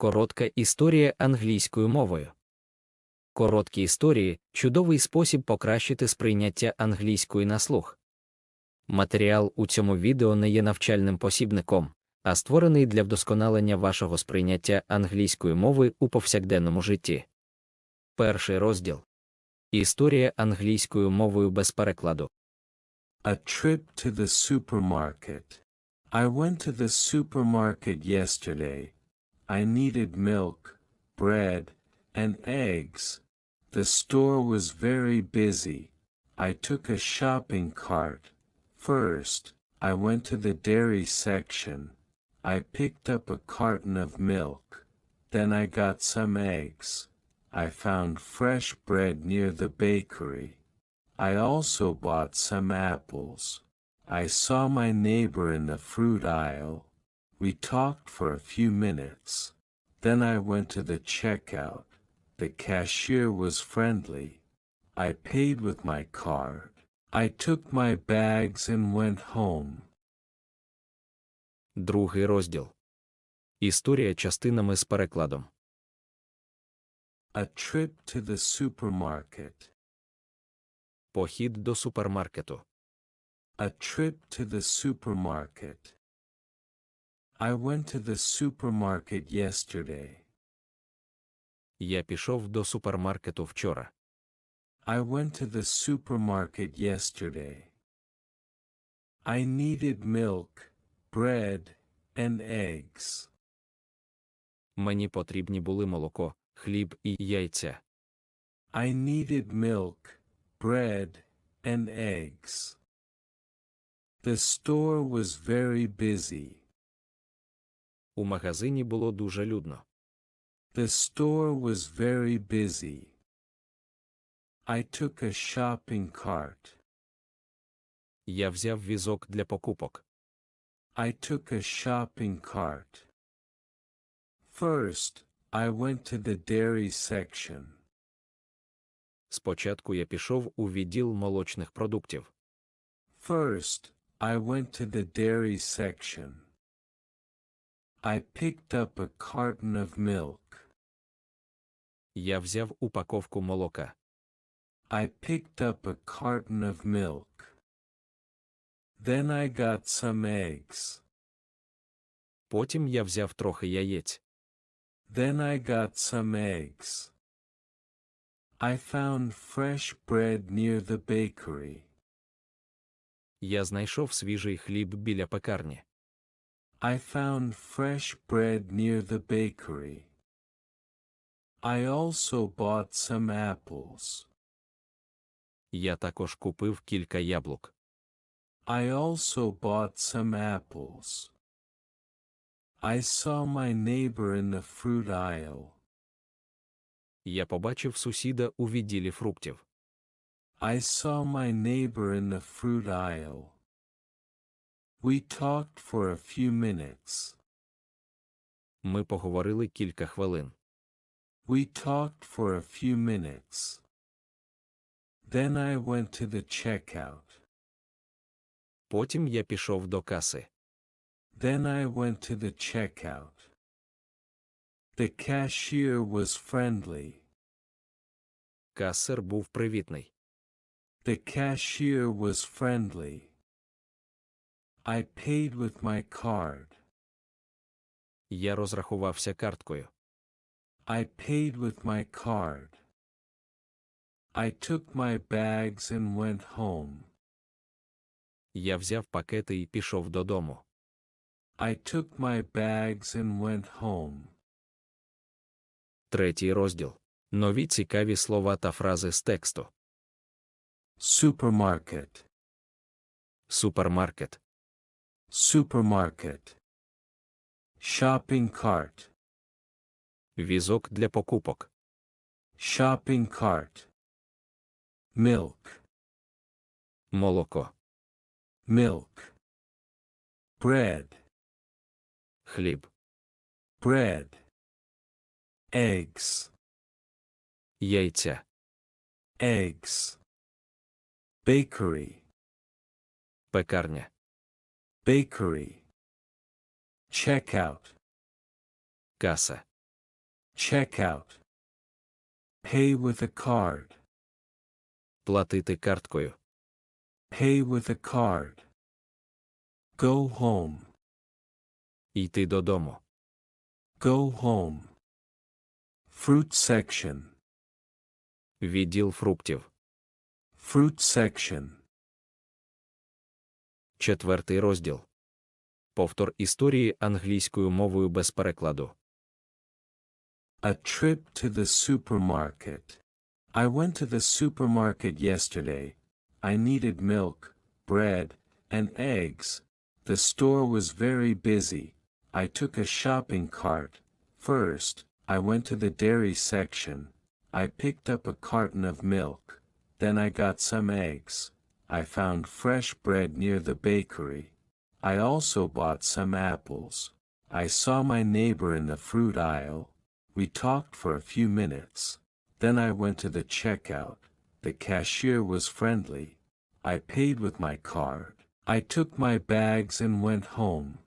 Коротка історія англійською мовою. Короткі історії чудовий спосіб покращити сприйняття англійської на слух. Матеріал у цьому відео не є навчальним посібником, а створений для вдосконалення вашого сприйняття англійської мови у повсякденному житті. Перший розділ Історія англійською мовою без перекладу. A trip to the supermarket. I went to the supermarket yesterday. I needed milk, bread, and eggs. The store was very busy. I took a shopping cart. First, I went to the dairy section. I picked up a carton of milk. Then I got some eggs. I found fresh bread near the bakery. I also bought some apples. I saw my neighbor in the fruit aisle. We talked for a few minutes. Then I went to the checkout. The cashier was friendly. I paid with my card. I took my bags and went home. Другий розділ Історія частинами з перекладом. A trip to the supermarket. Похід до супермаркету. A trip to the supermarket. I went to the supermarket yesterday. Я пішов до супермаркету вчора. I went to the supermarket yesterday. I needed milk, bread, and eggs. Мені потрібні були молоко, хліб і яйця. I needed milk, bread, and eggs. The store was very busy. У магазині було дуже людно. The store was very busy. I took a shopping cart. Я взяв візок для покупок. I took a shopping cart. First, I went to the dairy section. Спочатку я пішов у відділ молочних продуктів. First, I went to the dairy section. I picked up a carton of milk. Я взяв упаковку молока. I picked up a carton of milk. Then I got some eggs. Потім я взяв трохи яєць. Then I got some eggs. I found fresh bread near the bakery. Я знайшов свіжий хліб біля пекарні. I found fresh bread near the bakery. I also bought some apples. Я також купив кілька яблук. I also bought some apples. I saw my neighbor in the fruit aisle. Я побачив сусіда у відділі фруктів. I saw my neighbor in the fruit aisle. We talked for a few minutes. Ми поговорили кілька хвилин. We talked for a few minutes. Then I went to the checkout. Потім я пішов до каси. Then I went to the checkout. The cashier was friendly. Касир був привітний. The cashier was friendly. I paid with my card. Я розрахувався карткою. I paid with my card. I took my bags and went home. Я взяв пакети і пішов додому. I took my bags and went home. Третій розділ. Нові цікаві слова та фрази з тексту. Supermarket. Супермаркет. Supermarket. Shopping cart. Візок для покупок. Shopping cart. Milk. Молоко. Milk. Bread. Хліб. Bread. Eggs. Яйця. Eggs. Bakery. Пекарня. Bakery. Checkout. Каса. Checkout. Pay with a card. Платити карткою. Pay with a card. Go home. Йти додому. Go home. Fruit section. Відділ фруктів. Fruit section. Четвертий розділ. Повтор історії англійською мовою без перекладу. A trip to the supermarket. I went to the supermarket yesterday. I needed milk, bread, and eggs. The store was very busy. I took a shopping cart. First, I went to the dairy section. I picked up a carton of milk. Then I got some eggs. I found fresh bread near the bakery. I also bought some apples. I saw my neighbor in the fruit aisle. We talked for a few minutes. Then I went to the checkout. The cashier was friendly. I paid with my card. I took my bags and went home.